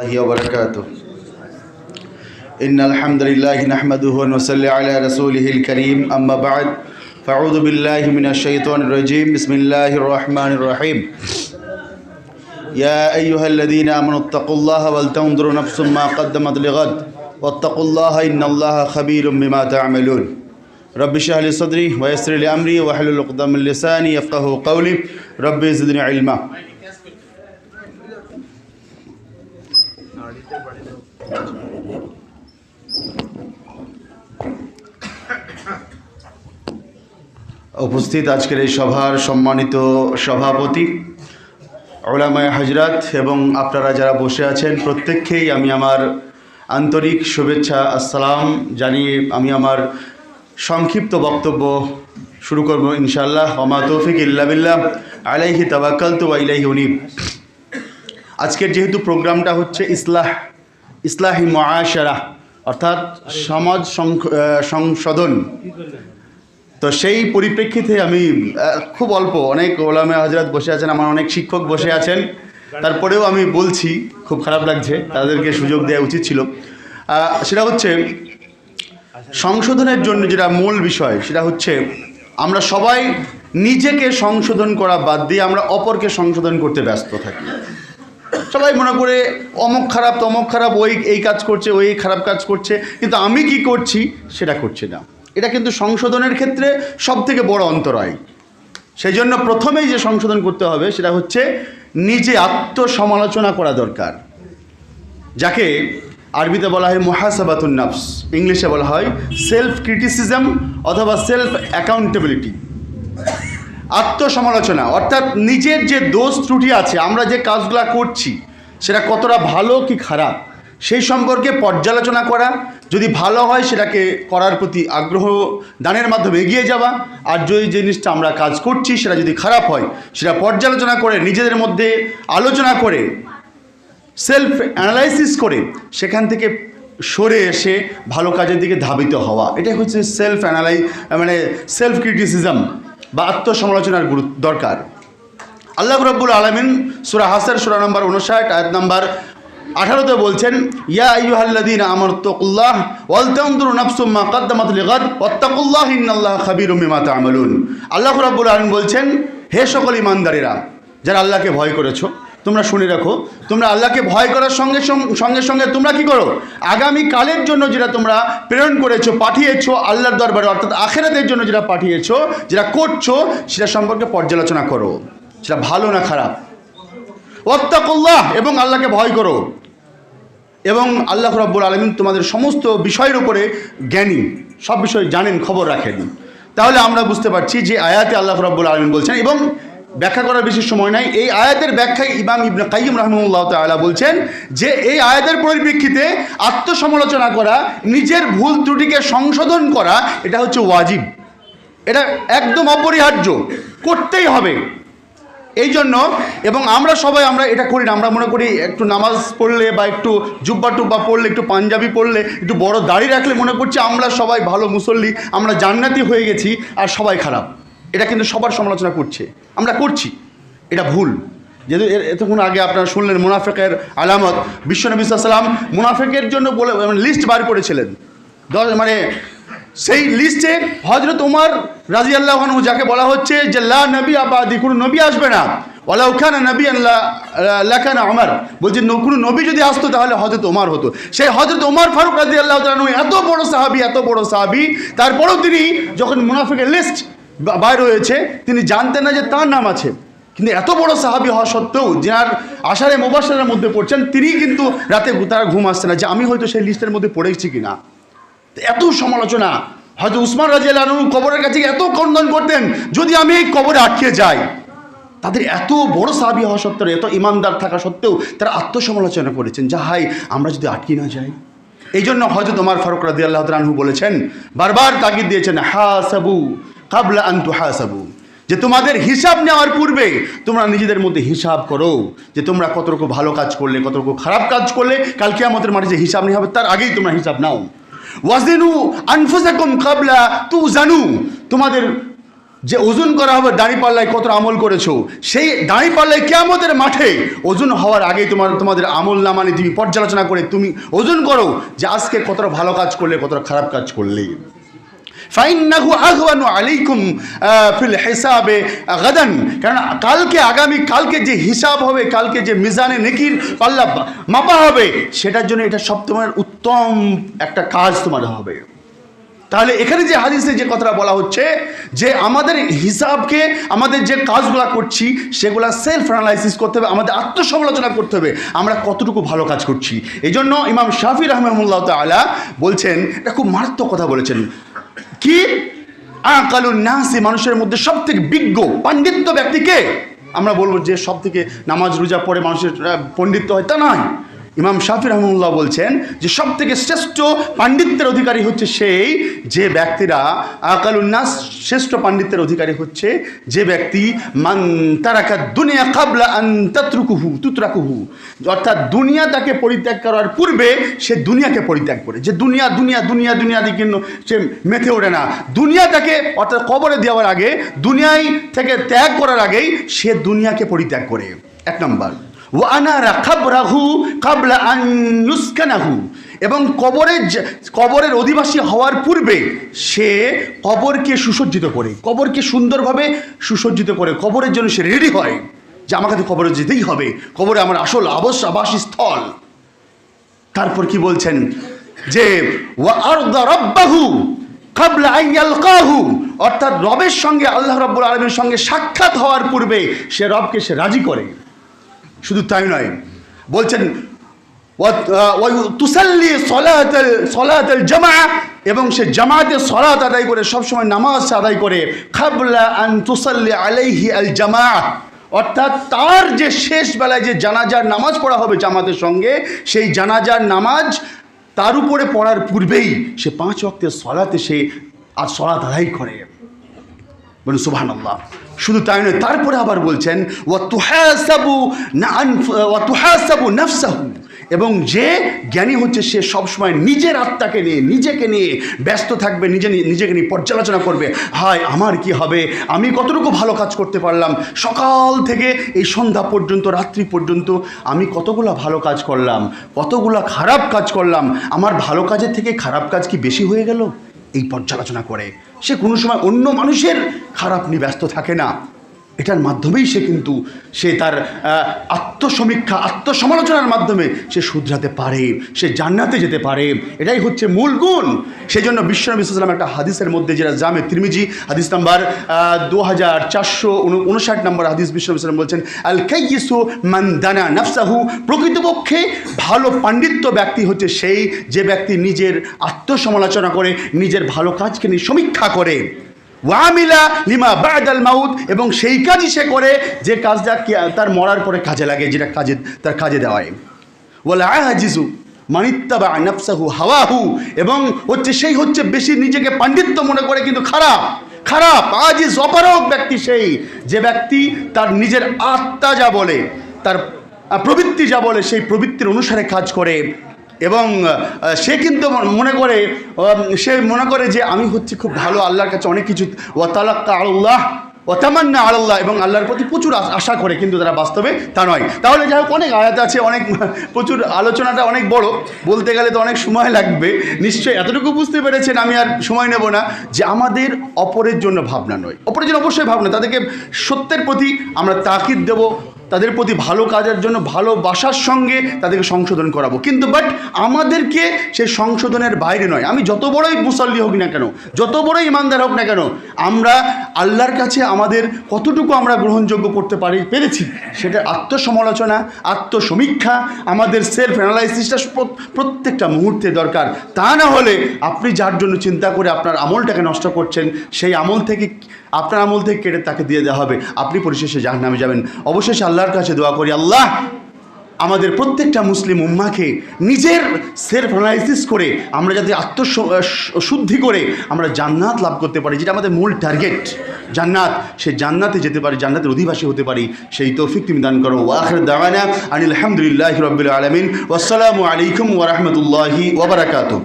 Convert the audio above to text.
الله وبركاته. إن الحمد لله نحمده ونصلي على رسوله الكريم. أما بعد فأعوذ بالله من الشيطان الرجيم. بسم الله الرحمن الرحيم. يا أيها الذين آمنوا اتقوا الله ولتنظر نفس ما قدمت لغد. واتقوا الله إن الله خبير بما تعملون. رب اشرح لي صدري ويسر لي أمري واحلل عقدة من لساني يفقهوا قولي. رب زدني علما. উপস্থিত আজকের এই সভার সম্মানিত সভাপতি, ওলামায় হাজরাত এবং আপনারা যারা বসে আছেন, প্রত্যেককেই আমি আমার আন্তরিক শুভেচ্ছা, আসসালাম জানিয়ে আমি আমার সংক্ষিপ্ত বক্তব্য শুরু করব ইনশাল্লাহ ওমা তৌফিক ইল্লা বিল্লাহ, আলাইহি তাবাক্কাল তু আইলাইহি উনিব। আজকের যেহেতু প্রোগ্রামটা হচ্ছে ইসলাহ, ইসলাহি মহাশারা অর্থাৎ সমাজ সংশোধন। তো সেই পরিপ্রেক্ষিতে আমি খুব অল্প, অনেক ওলামে হাজরাত বসে আছেন, আমার অনেক শিক্ষক বসে আছেন। তারপরেও আমি বলছি, খুব খারাপ লাগছে, তাদেরকে সুযোগ দেওয়া উচিত ছিল। সেটা হচ্ছে, সংশোধনের জন্য যেটা মূল বিষয়, সেটা হচ্ছে, আমরা সবাই নিজেকে সংশোধন করা বাদ দিয়ে আমরা অপরকে সংশোধন করতে ব্যস্ত থাকি। সবাই মনে করে, অমুক খারাপ, তমক খারাপ, ওই, এই কাজ করছে, ওই খারাপ কাজ করছে, কিন্তু আমি কি করছি, সেটা করছি না। এটা কিন্তু সংশোধনের ক্ষেত্রে সব থেকে বড় অন্তরায় সেই জন্য প্রথমেই যে সংশোধন করতে হবে সেটা হচ্ছে নিজে আত্মসমালোচনা করা দরকার। যাকে আরবিতে বলা হয় মহাসাবাতুন নাফস, ইংলিশে বলা হয় সেলফ ক্রিটিসিজম অথবা সেলফ অ্যাকাউন্টেবিলিটি আত্মসমালোচনা, অর্থাৎ নিজের যে দোষ ত্রুটি আছে, আমরা যে কাজগুলো করছি, সেটা কতটা ভালো কি খারাপ সেই সম্পর্কে পর্যালোচনা করা, যদি ভালো হয় সেটাকে করার প্রতি আগ্রহ দানের মাধ্যমে এগিয়ে যাওয়া, আর যদি জিনিসটা আমরা কাজ করছি সেটা যদি খারাপ হয়, সেটা পর্যালোচনা করে, নিজেদের মধ্যে আলোচনা করে সেলফ অ্যানালাইসিস করে, সেখান থেকে সরে এসে ভালো কাজের দিকে ধাবিত হওয়া। এটাই হচ্ছে সেলফ অ্যানালাই মানে সেলফ ক্রিটিসিজম বা আত্মসমালোচনার গুরুত্ব দরকার। আল্লাহ রব্বুল আলমিন সুরা হাসার, সুরা নম্বর উনষাট আয়াত নম্বর আঠারোতে বলছেন, ইয়া আইয়ুহাল্লাযীনা আমানুত্তাকুল্লাহ ওয়াল তানজুরু নাফসুম মা কাদ্দামাত লিগাদ ওয়াত্তাকুল্লাহ ইন্নাল্লাহা খাবীরুম বিমা তা'মালুন। আল্লাহ রাব্বুল আলামিন বলছেন, হে সকল ঈমানদারেরা, যারা আল্লাহকে ভয় করেছ, তোমরা শুনে রাখো, তোমরা আল্লাহকে ভয় করার সঙ্গে, সঙ্গে- সঙ্গে তোমরা কি করো? আগামী কালের জন্য যেটা তোমরা প্রেরণ করেছ, পাঠিয়েছো আল্লাহর দরবারে, অর্থাৎ আখেরাতের জন্য যেটা পাঠিয়েছো, যেটা করছ, সেটা সম্পর্কে পর্যালোচনা করো। সেটা ভালো না খারাপ? ওয়াত্তাকুল্লাহ এবং আল্লাহকে ভয় করো। এবং আল্লাহ রব্বুল আলমিন তোমাদের সমস্ত বিষয়ের উপরে জ্ঞানী, সব বিষয় জানেন, খবর রাখেন। তাহলে আমরা বুঝতে পারছি যে আয়াতে আল্লাহ রব্বুল আলমিন বলছেন এবং ব্যাখ্যা করার বেশি সময় নাই। এই আয়াতের ব্যাখ্যায় ইমাম ইবনে কাইম রহমুল্লাহ তাআলা বলছেন যে এই আয়াতের পরিপ্রেক্ষিতে আত্মসমালোচনা করা, নিজের ভুল ত্রুটিকে সংশোধন করা, এটা হচ্ছে ওয়াজিব। এটা একদম অপরিহার্য। করতেই হবে। এই জন্য এবং আমরা সবাই আমরা এটা করি না, আমরা মনে করি একটু নামাজ পড়লে বা একটু জুব্বা টুব্বা পড়লে, একটু পাঞ্জাবি পড়লে, একটু বড় দাড়ি রাখলে মনে করছি আমরা সবাই ভালো মুসল্লি, আমরা জান্নাতি হয়ে গেছি আর সবাই খারাপ। এটা কিন্তু সবার সমালোচনা করছে। আমরা করছি। এটা ভুল। যেহেতু এতক্ষণ আগে আপনারা শুনলেন মুনাফেকের আলামত, বিশ্বনবী সাল্লাম মুনাফেকের জন্য বলে লিস্ট বার করেছিলেন। দশ মানে সেই লিস্টে হজরত উমার রাজি আল্লাহনু যাকে বলা হচ্ছে যে, লা নবী আবাদি কোনো নবী আসবে না। ওলা ওখানে নবী আল্লাহ আমার বলছে কোনো নবী যদি আসতো তাহলে হজরত ওমার হতো। সেই হজরত ওমর ফারুক রাজি আল্লাহ এত বড় সাহাবি, এত বড় সাহাবি, তারপরেও তিনি যখন মুনাফিকের লিস্ট বাইর হয়েছে, তিনি জানতেন না যে তার নাম আছে। কিন্তু এত বড় সাহাবি হওয়া সত্ত্বেও যার আষাঢ়ে মোবাসারের মধ্যে পড়ছেন তিনি কিন্তু রাতে তারা ঘুম আসছে না যে, আমি হয়তো সেই লিস্টের মধ্যে পড়েছি কিনা? এত সমালোচনা। হয়তো উসমান রাজি আল্লাহ কবরের কাছে এত কন্দন করতেন, যদি আমি এই কবরে আটকে যাই। তাদের এত বড় সাহাবি হওয়া সত্ত্বেও, এত ইমানদার থাকা সত্ত্বেও তারা আত্মসমালোচনা করেছেন যা হাই আমরা যদি আটকে না যাই? এই জন্য হয়তো তোমার ফারুক রাজি আল্লাহ তালহু বলেছেন, বারবার তাগিদ দিয়েছেন, হাসাবু কাবলা আন্তু হাসাবু যে, তোমাদের হিসাব নেওয়ার পূর্বে তোমরা নিজেদের মধ্যে হিসাব করো যে, তোমরা কতটুকু ভালো কাজ করলে, কতটুকু খারাপ কাজ করলে কালকে আমাদের মাঠে যে হিসাব নেওয়া হবে, তার আগেই তোমরা হিসাব নাও। ওয়াজিনু আনফুজাকুম কাবলা তু জানু তোমাদের যে ওজন করা হবে দাঁড়িপাল্লায় কত আমল করেছ, সেই দাঁড়িপাল্লায় কেমতের মাঠে ওজন হওয়ার আগে তোমার তোমাদের আমল না মানে তুমি পর্যালোচনা করে তুমি ওজন করো যে আজকে কতটা ভালো কাজ করলে, কতটা খারাপ কাজ করলে। ফাইন্নাহু আহওয়ানু আলাইকুম ফিল হিসাবে গাদান। কারণ কালকে আগামী, কালকে যে হিসাব হবে, কালকে যে মিজানে নেকির পাল্লা মাপা হবে, সেটার জন্য এটা সব তোমার উত্তম একটা কাজ তোমার হবে। তাহলে এখানে যে হাদিসে যে কথাটা বলা হচ্ছে, যে আমাদের হিসাবকে, আমাদের যে কাজগুলো করছি, সেগুলো সেলফ অ্যানালাইসিস করতে হবে, আমাদের আত্মসমালোচনা করতে হবে। আমরা কতটুকু ভালো কাজ করছি। এই জন্য ইমাম শাফি রহমাল্লাহ তালা বলছেন, এটা খুব মারাত্মক কথা বলেছেন। কি? আকালুন নাসি, মানুষের মধ্যে সব থেকে বিজ্ঞ, পাণ্ডিত্য ব্যক্তিকে আমরা বলব যে সব থেকে নামাজ রোজা পড়ে মানুষের পণ্ডিত পণ্ডিত্য হয় তা নয়। ইমাম শাফি রহমুল্লাহ বলছেন যে সব থেকে শ্রেষ্ঠ পাণ্ডিত্যের অধিকারী হচ্ছে সেই যে ব্যক্তিরা আকালুন্নাস শ্রেষ্ঠ পাণ্ডিত্যের অধিকারী হচ্ছে যে ব্যক্তি মান তারাকা দুনিয়া কাবলা আন তাত্রুকুহু অর্থাৎ দুনিয়া তাকে পরিত্যাগ করার পূর্বে সে দুনিয়াকে পরিত্যাগ করে। যে দুনিয়া দুনিয়া দুনিয়া দুনিয়া দিকে সে মেথে ওঠে না। দুনিয়া তাকে অর্থাৎ কবরে দেওয়ার আগে, দুনিয়ায় থেকে ত্যাগ করার আগেই সে দুনিয়াকে পরিত্যাগ করে। এক নম্বর। ওয়ানারা খাবরাহু কাবলা আন ইউসকানাহু এবং কবরের কবরের অধিবাসী হওয়ার পূর্বে সে কবরকে সুসজ্জিত করে, কবরকে সুন্দরভাবে সুসজ্জিত করে, কবরের জন্য সে রেডি হয় যে আমাকে তো কবরে যেতেই হবে। কবরে আমার আসল আবশ্য আবাসস্থল। তারপর কি বলছেন? যে রাব্বাহু কাবলা আন ইয়ালকাহু। অর্থাৎ রবের সঙ্গে, আল্লাহ রাব্বুল আলামিনের সঙ্গে সাক্ষাৎ হওয়ার পূর্বে সে রবকে সে রাজি করে। শুধু তাই নয়, বলছেন জামা, এবং সে জামাতে সলাত আদায় করে, সবসময় নামাজ আদায় করে, খাবলা আন তুসাল্লি আলাইহি আল জামা। অর্থাৎ তার যে শেষ বেলায় যে জানাজার নামাজ পড়া হবে জামাতের সঙ্গে, সেই জানাজার নামাজ তার উপরে পড়ার পূর্বেই সে পাঁচ ওয়াক্তের সলাতে সে আর সলাত আদায় করে। বলুন আল্লাহ শুধু তাই নয়, তারপরে আবার বলছেন না নাফসাহু। এবং যে জ্ঞানী হচ্ছে সে সবসময় নিজের আত্মাকে নিয়ে, নিজেকে নিয়ে ব্যস্ত থাকবে, নিজে নিজেকে নিয়ে পর্যালোচনা করবে। হায়, আমার কি হবে? আমি কতটুকু ভালো কাজ করতে পারলাম? সকাল থেকে এই সন্ধ্যা পর্যন্ত, রাত্রি পর্যন্ত আমি কতগুলো ভালো কাজ করলাম, কতগুলো খারাপ কাজ করলাম। আমার ভালো কাজের থেকে খারাপ কাজ কি বেশি হয়ে গেল? এই পর্যালোচনা করে। সে কোনো সময় অন্য মানুষের খারাপ নিয়ে ব্যস্ত থাকে না। এটার মাধ্যমেই সে কিন্তু, সে তার আত্মসমীক্ষা, আত্মসমালোচনার মাধ্যমে সে শুধরাতে পারে, সে জান্নাতে যেতে পারে। এটাই হচ্ছে মূল গুণ। সেই জন্য বিশ্বনবী সাল্লাম একটা হাদিসের মধ্যে যেটা জামে তিরমিজি, হাদিস নাম্বার দু হাজার চারশো উনষাট নম্বর হাদিস বিশ্বনবী সাল্লাম বলছেন আল কাইসু মান দানা নাফসাহু। প্রকৃতপক্ষে ভালো পাণ্ডিত্য ব্যক্তি হচ্ছে সেই যে ব্যক্তি নিজের আত্মসমালোচনা করে, নিজের ভালো কাজকে নিয়ে সমীক্ষা করে। ওয়ামিলা লিমা বাদাল মাউত, এবং সেই কাজই সে করে যে কাজটা তার মরার পরে কাজে লাগে, যেটা কাজে, তার কাজে দেওয়ায়। ওয়ালা আজিজু মানিত্তাবা নাফসাহু হাওয়াহু, এবং হচ্ছে সেই হচ্ছে বেশি নিজেকে পাণ্ডিত্য মনে করে, কিন্তু খারাপ খারাপ, আজিজ অপারক ব্যক্তি সেই, যে ব্যক্তি তার নিজের আত্মা যা বলে, তার প্রবৃত্তি যা বলে, সেই প্রবৃত্তির অনুসারে কাজ করে। এবং সে কিন্তু মনে করে সে মনে করে যে আমি হচ্ছে খুব ভালো আল্লাহর কাছে অনেক কিছু। ওয়াতালাক্কা আল্লাহ ওয়াতামান্না আল্লাহ এবং আল্লাহর প্রতি প্রচুর আশা করে কিন্তু তারা বাস্তবে তা নয়। তাহলে যাই হোক, অনেক আয়াত আছে, অনেক প্রচুর আলোচনাটা অনেক বড়। বলতে গেলে তো অনেক সময় লাগবে। নিশ্চয়ই এতটুকু বুঝতে পেরেছেন, আমি আর সময় নেব না। যে আমাদের অপরের জন্য ভাবনা নয়। অপরের জন্য অবশ্যই ভাবনা, তাদেরকে সত্যের প্রতি আমরা তাকিদ দেব। তাদের প্রতি ভালো কাজের জন্য ভালোবাসার সঙ্গে তাদেরকে সংশোধন করাবো। কিন্তু বাট আমাদেরকে সেই সংশোধনের বাইরে নয়। আমি যত বড়ই মুসল্লি হোক না কেন, যত বড়ই ইমানদার হোক না কেন, আমরা আল্লাহর কাছে আমাদের কতটুকু আমরা গ্রহণযোগ্য করতে পারি পেরেছি, সেটা আত্মসমালোচনা, আত্মসমীক্ষা, আমাদের সেলফ অ্যানালাইসিসটা প্রত্যেকটা মুহূর্তে দরকার। তা না হলে আপনি যার জন্য চিন্তা করে আপনার আমলটাকে নষ্ট করছেন, সেই আমল থেকে আপনার আমল থেকে কেটে তাকে দিয়ে দেওয়া হবে। আপনি পরিশেষে জাহার নামে যাবেন। অবশেষে আল্লাহর কাছে দোয়া করি, আল্লাহ, আমাদের প্রত্যেকটা মুসলিম উম্মাকে নিজের সেলফ অ্যানালাইসিস করে, আমরা যাতে আত্মশুদ্ধি করে, আমরা জান্নাত লাভ করতে পারি, যেটা আমাদের মূল টার্গেট জান্নাত, সে জান্নাতে যেতে পারি, জান্নাতের অধিবাসী হতে পারি। সেই তৌফিক তুমি দান করো। ওয়াখর দাওয়ানা আনিল আলহামদুলিল্লাহ রবিল আলমিন। ওয়াসালামু আলাইকুম ওরহমতুল্লাহি ওবরাকাতু